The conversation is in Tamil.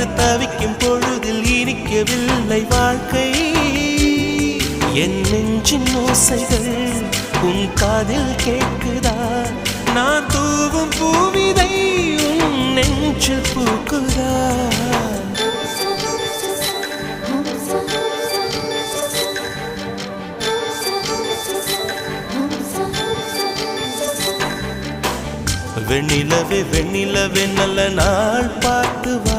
நினைத்து தவிக்கும் பொழுதில் இனிக்கவில்லை வாழ்க்கை. என் நெஞ்சின் ஓசைகள் உன் காதில் கேட்குதா? நான் தூவும் பூவிதை உன் நெஞ்சில் பூக்குதா? வெண்ணிலவே வெண்ணிலவே நல்ல நாள் பார்த்து வா.